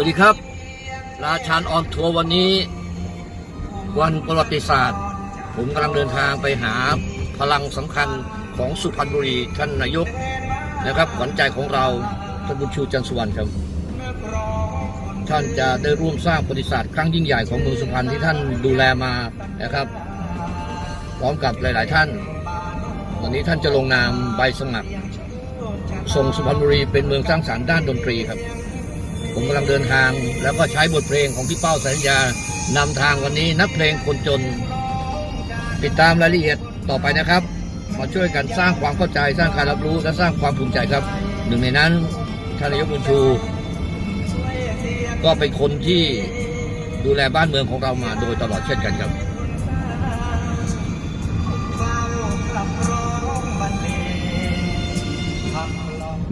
วัสดีครับ ราชานออนทัวร์วันนี้ วันประวัติศาสตร์ ผมกำลังเดินทางไปหาพลังสำคัญของสุพรรณบุรีท่านนายกนะครับขวัญใจของเราท่านบุญชูจันทร์สุวรรณครับ ท่านจะได้ร่วมสร้างประวัติศาสตร์ครั้งยิ่งใหญ่ของเมืองสุพรรณที่ท่านดูแลมานะครับ พร้อมกับหลาย ๆ ท่านวันนี้ท่านจะลงนามใบสมัครส่งสุพรรณบุรีเป็นเมืองสร้างสรรค์ด้านดนตรีครับ ผมกำลังเดินทาง แล้วก็ใช้บทเพลงของพี่เป้าสัญญานำทางวันนี้นักเพลงคนจน ติดตามรายละเอียดต่อไปนะครับ มาช่วยกันสร้างความเข้าใจสร้างการรับรู้และสร้างความภูมิใจครับ หนึ่งในนั้นท่านนายกบุญชู ก็เป็นคนที่ดูแลบ้านเมืองของเรามาโดยตลอดเช่นกันครับ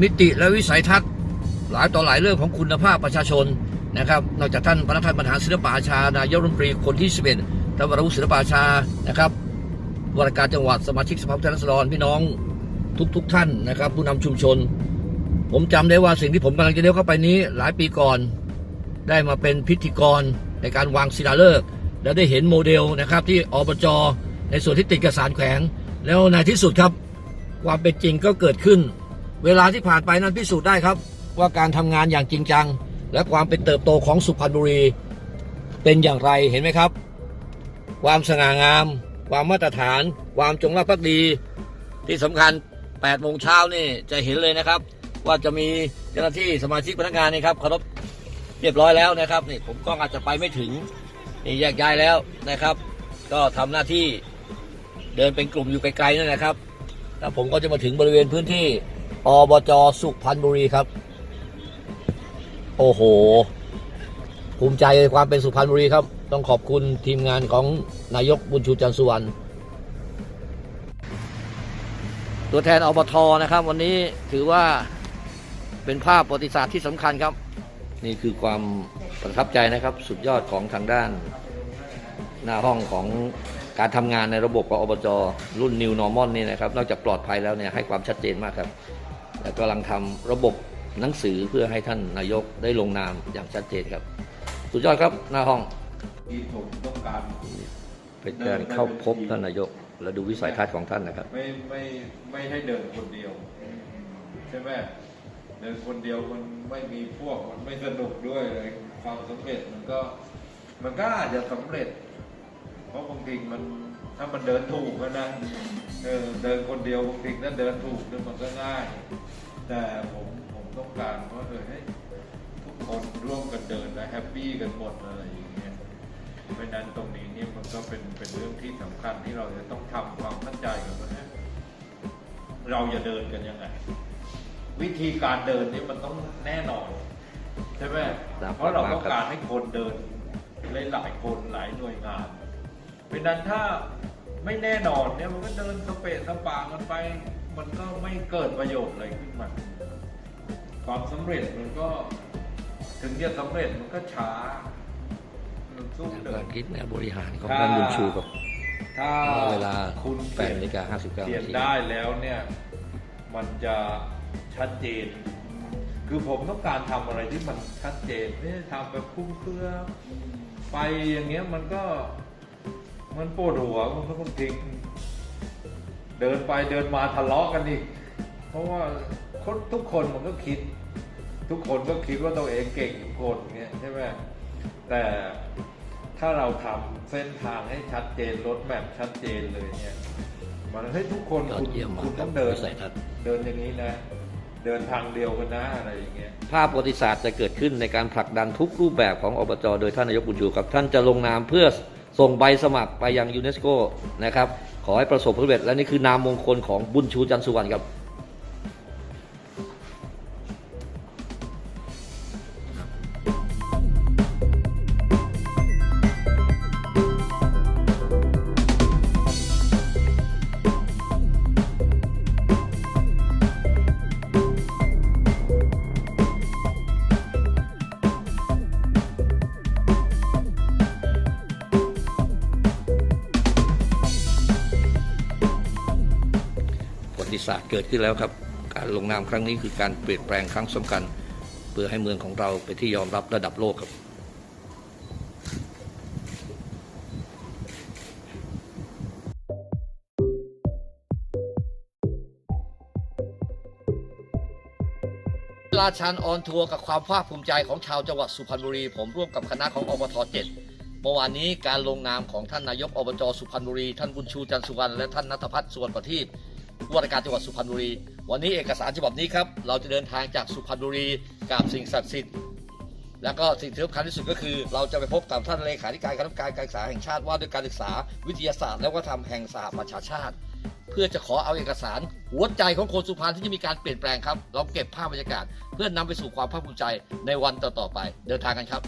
มิติและวิสัยทัศน์ หลายต่อหลายเรื่องของคุณภาพประชาชนนะครับ นอกจากท่านพระท่านบรรหารศิลปอาชานายกรัฐมนตรีคนที่ 11ท่านวรวุฒิศิลปอาชานะครับวรการจังหวัดสมาชิกสภาผู้แทนราษฎรพี่น้องทุกๆทท่านนะครับ ผู้นำชุมชน ผมจำได้ว่าสิ่งที่ผมกำลังจะเลี้ยวเข้าไปนี้ หลายปีก่อน ได้มาเป็นพิธีกรในการวางศิลาฤกษ์แล้วได้เห็นโมเดลนะครับที่อบจในส่วนที่ติดกระสานแขวง แล้วในที่สุดครับ ความเป็นจริงก็เกิดขึ้น เวลาที่ผ่านไปนั้นพิสูจน์ได้ครับ ว่าการทำงานอย่างจริงจัง และความเป็นเติบโตของสุพรรณบุรี เป็นอย่างไรเห็นไหมครับ ความสง่างาม ความมาตรฐาน ความจงรักภักดี ที่สำคัญ8โมงเช้านี่จะเห็นเลยนะครับ ว่าจะมีเจ้าหน้าที่สมาชิกพนักงานนี่ครับเคารพเรียบร้อยแล้วนะครับนี่ผมก็อาจจะไปไม่ถึงนี่แยกย้ายแล้วนะครับ ก็ทำหน้าที่เดินเป็นกลุ่มอยู่ไกลๆนั่นนะครับแล้วผมก็จะมาถึงบริเวณพื้นที่อบจสุพรรณบุรีครับ โอ้โห ภูมิใจในความเป็นสุพรรณบุรีครับ ต้องขอบคุณทีมงานของนายกบุญชูจันทร์สุวรรณตัวแทนอบทนะครับ วันนี้ถือว่าเป็นภาพประวัติศาสตร์ที่สำคัญครับ นี่คือความประทับใจนะครับ สุดยอดของทางด้าน หน้าห้องของการทำงานในระบบของอบจรุ่น New Normal นี่นะครับ นอกจากปลอดภัยแล้วเนี่ยให้ความชัดเจนมากครับ และกำลังทำระบบ หนังสือเพื่อให้ท่านนายกได้ลงนามอย่างชัดเจนครับ สุดยอดครับหน้าห้องที่ผมต้องการเป็นการเข้าพบท่านนายก และดูวิสัยทัศน์ของท่านนะครับ ไม่ไม่ไม่ให้เดินคนเดียว ใช่ไหมเดินคนเดียวมันไม่มีพวกมันไม่สนุกด้วยเลยความสำเร็จมันก็มันก็อาจจะสำเร็จ เพราะบางทีมันถ้ามันเดินถูกอะนะเออเดินคนเดียวบางทีถ้าเดินถูกเนี่ยมันก็ง่าย แต่ผม ฮปปี้กันหมดอะไรอย่างเงี้ยเพราะฉะนั้นตรงนี้เนี่ยมันก็เป็นเป็นเรื่องที่สำคัญที่เราจะต้องทำความเข้าใจกันว่าเนี่ยเราจะเดินกันยังไงวิธีการเดินนี่มันต้องแน่นอนใช่ไหมครับเพราะเราต้องการให้คนเดินหลายๆคนหลายหน่วยงานเพราะฉะนั้นถ้าไม่แน่นอนเนี่ยมันก็เดินสเปะสปากันไป มันก็ไม่เกิดประโยชน์อะไรขึ้นมาความสำเร็จมันก็ ถึงจะสำเร็จมันก็ช้ามันสู้เดิกาน รคิดแนวบริหารของท่านบุญชูกับ ถ้าเวลาคุณ8นาฬิกา59เขียนานที ได้แล้วเนี่ย มันจะชัดเจน คือผมต้องการทำอะไรที่มันชัดเจนไม่ได้ทำแบบคุ้มเครือ ไปอย่างเงี้ยมันก็ มันปวดหัวมันก็บางทีเดินไปเดินมาทะเลาะกันอีกเพราะว่าคนทุกคนมันก็คิด ทุกคนก็คิดว่าตัวเองเก่งทุกคนเงี้ยใช่ไหมแต่ถ้าเราทำเส้นทางให้ชัดเจนรถแมพชัดเจนเลยเนี่ยมันให้ทุกคนยอดคุณเยี่ยมมากคุณครัต้บองเดินวิสัยทัศน์เดินอย่างนี้นะ เดินทางเดียวกันนะอะไรอย่างเงี้ยภาพประวัติศาสตร์จะเกิดขึ้นในการผลักดันทุกรูปแบบของอบจโดยท่านนายกบุญชูครับท่านจะลงนามเพื่อส่งใบสมัครไปยังยูเนสโกนะครับขอให้ประสบผลสำเร็จและนี่คือนามมงคลของบุญชูจันทร์สุวรรณครับ ติศาสตร์เกิดขึ้นแล้วครับ การลงนามครั้งนี้คือการเปลี่ยนแปลงครั้งสำคัญ เพื่อให้เมืองของเราเป็นที่ยอมรับระดับโลกครับ ราชันออนทัวร์กับความภาคภูมิใจของชาวจังหวัดสุพรรณบุรี ผมร่วมกับคณะของอบทเจ็ดเมื่อวานนี้การลงนามของท่านนายกอบจสุพรรณบุรี ท่านบุญชูจันทร์สุวรรณและท่านนัทพัฒน์สุวรรณประทีป ผู้ว่าราชการจังหวัดสุพรรณบุรี วันนี้เอกสารฉบับนี้ครับเราจะเดินทางจากสุพรรณบุรีกับสิ่งศักดิ์สิทธิ์แล้วก็สิ่งที่สำคัญที่สุดก็คือ เราจะไปพบกับท่านเลขาธิการคณะกรรมการการศึกษาแห่งชาติว่าด้วยการศึกษาวิทยาศาสตร์ และวัฒนธรรมแห่งสหประชาชาติ เพื่อจะขอเอาเอกสารหัวใจของคนสุพรรณที่จะมีการเปลี่ยนแปลงครับ เราเก็บภาพบรรยากาศ เพื่อนำไปสู่ความภาคภูมิใจในวันต่อๆไป เดินทางกันครับ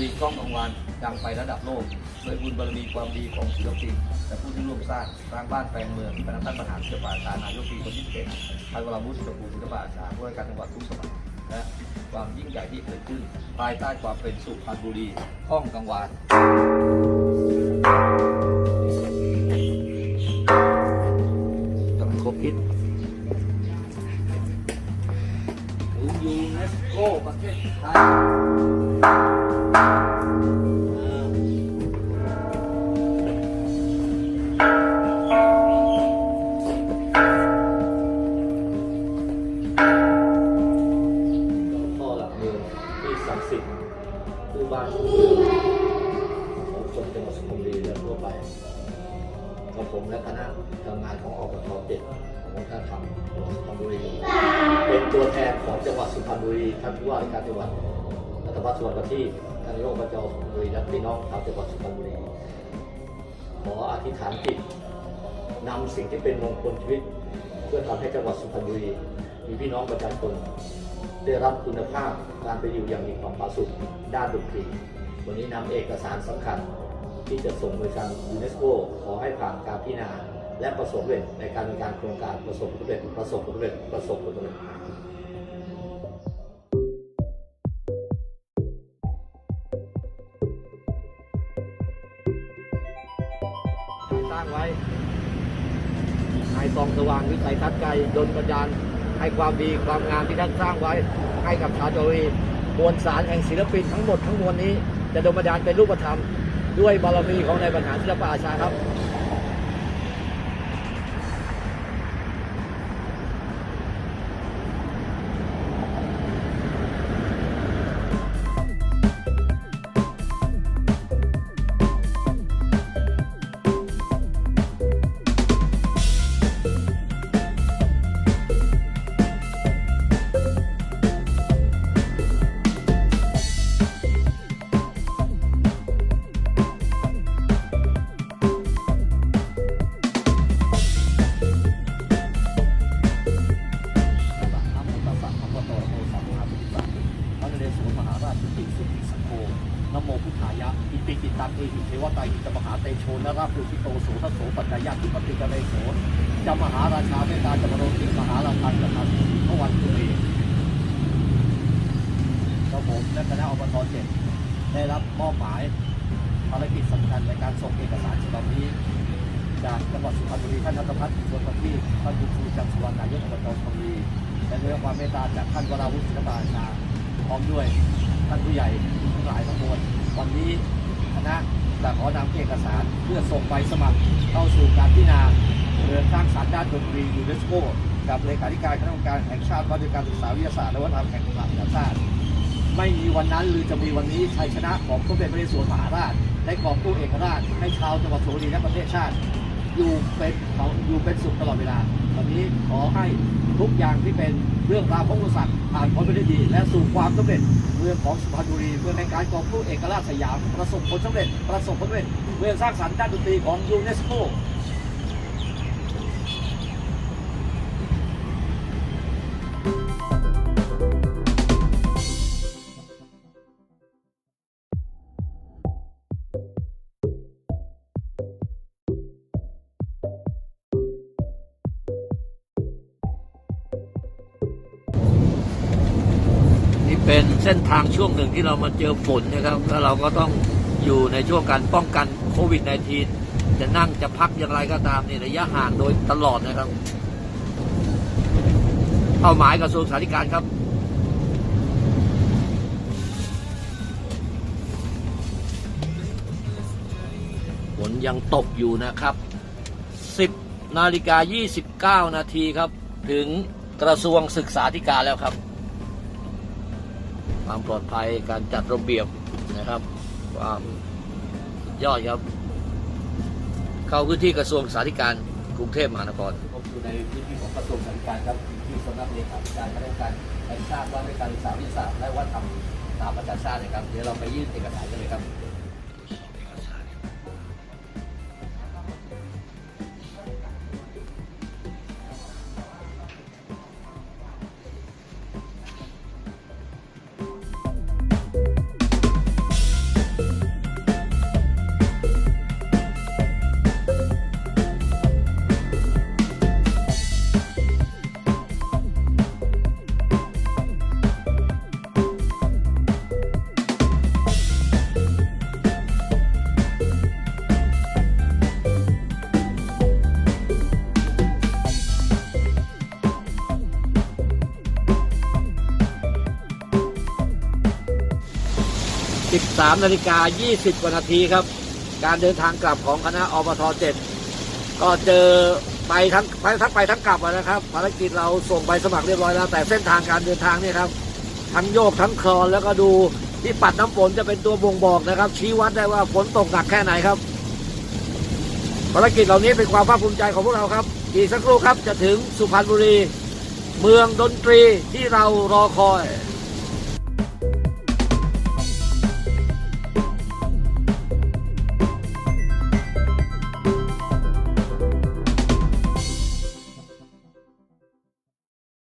รรณบุรีกล้องกลางวันดังไประดับโลกด้วยบุญบารมีความดีของศิลปินและผู้ที่ร่วมสร้างสร้างบ้านแปลงเมืองคณะท่านประธานศิลปาชานายกปีคนที่11ท่านวราวุฒิสุภูศิลปาชาผู้ว่าการจังหวัดทุกสมัยและความยิ่งใหญ่ที่เกิดขึ้น ภายใต้ความเป็นสุพรรณบุรีกล้องกลางวันกำลังครบคิดถึงยูเนสโกประเทศไทย พ่อหลักเมืองที่ศักดิ์สิทธิ์คู่บ้านคู่เมืองของคนจังหวัดสุพรรณบุรีและทั่วไปของผมและคณะทำงานของอบตเจ็ดของวัฒนธรรมจังหวัดสุพรรณบุรี เป็นตัวแทนของจังหวัดสุพรรณบุรีท่านผู้ว่าราชการจังหวัดรัฐบาลส่วนประทีปท่านนายกอบจสุพรรณบุรีและพี่น้องชาวจังหวัดสุพรรณบุรี ขออธิษฐานจิตนำสิ่งที่เป็นมงคลชีวิต เพื่อทำให้จังหวัดสุพรรณบุรี มีพี่น้องประชาชนได้รับคุณภาพการไปอยู่อย่างมีความผาสุกด้านดนตรีวันนี้นำเอกสารสำคัญที่จะส่งไปทางยูเนสโกขอให้ผ่านการพิจารณาและประสบผลสำเร็จในการดำเนินการโครงการประสบผลสำเร็จประสบผลสำเร็จประสบผลสำเร็จ สร้างไว้ให้ซองสว่างวิสัยทัศน์ไกลดลปัญญาให้ความดีความงามที่ท่านสร้างไว้ให้กับชาวจารีมวลสารแห่งศิลปินทั้งหมดทั้งมวลนี้จะดลบันดาลเป็นรูปธรรม ด้วยบารมีของในายบรรหารศิลปอาชาครับ และคณะอบตเจ็ดได้รับมอบหมายภารกิจสำคัญในการส่งเอกสารฉบับนี้ จากจังหวัดสุพรรณบุรีท่านนัทพัฒน์สวนประทีท่านบุญชูจันทร์สุวรรณนายกอบตสุพรรณบุรีและด้วยความเมตตาจากท่านวราวุฒิศิลปาชาพร้อมด้วยท่านผู้ใหญ่ทั้งหลายทั้งมวลวันนี้คณะจะขอนำเอกสารเพื่อส่งไปสมัครเข้าสู่การพิจารณาเรื่องสร้างสรรด้านดนตรียูเนสโกกับเลขาธิการคณะกรรมการแห่งชาติว่าด้วยการศึกษาวิทยาศาสตร์และวัฒนธรรมแห่งประชาชาติ ไม่มีวันนั้นหรือจะมีวันนี้ชัยชนะของสมเด็จพระนเรศวรมหาราชได้กอบกู้เอกราชให้ชาวจังหวัดสุพรรณบุรีและประเทศชาติ อยู่เป็นเขาอยู่เป็นสุขตลอดเวลาวันนี้ขอให้ทุกอย่างที่เป็นเรื่องราวของอุปสรรคผ่านพ้นไปได้ดี และสู่ความสำเร็จเรื่องของสุพรรณบุรีเพื่อในการกอบกู้เอกราชสยามประสบผลสำเร็จประสบผลสำเร็จเรื่องสร้างสรรค์ด้านดนตรีของยูเนสโก เป็นเส้นทางช่วงหนึ่งที่เรามาเจอฝนนะครับแล้วเราก็ต้องอยู่ในช่วงการป้องกันโควิด -19 จะนั่งจะพักอย่างไรก็ตามนี่ระยะห่างโดยตลอดนะครับเป้าหมายกระทรวงสาธารณสุขครับฝนยังตกอยู่นะครับ 10นาฬิกา29 นาทีครับ ถึงกระทรวงศึกษาธิการแล้วครับ ความปลอดภัยการจัดระเบียบนะครับ ความยอดครับ เข้าพื้นที่กระทรวงสาธารณสุขกรุงเทพมหานครผมอยู่ในพื้นที่ของกระทรวงสาธารณสุขครับที่สำนักเลขาธิการคณะกรรมการแห่งชาติว่าด้วยการศึกษาวิทยาศาสตร์และวัฒนธรรมตามประชาชาตินะครับเดี๋ยวเราไปยื่นเอกสารกันเลยครับ 13นาฬิกา20กว่านาทีครับ การเดินทางกลับของคณะอบท7ก็เจอไปทั้งไปทั้งไปทั้งกลับนะครับภารกิจเราส่งใบสมัครเรียบร้อยแล้ว แต่เส้นทางการเดินทางเนี่ยครับ ทั้งโยกทั้งคลอนแล้วก็ดูที่ปัดน้ำฝนจะเป็นตัวบ่งบอกนะครับ ชี้วัดได้ว่าฝนตกหนักแค่ไหนครับ ภารกิจเหล่านี้เป็นความภาคภูมิใจของพวกเราครับ อีกสักครู่ครับจะถึงสุพรรณบุรี เมืองดนตรีที่เรารอคอย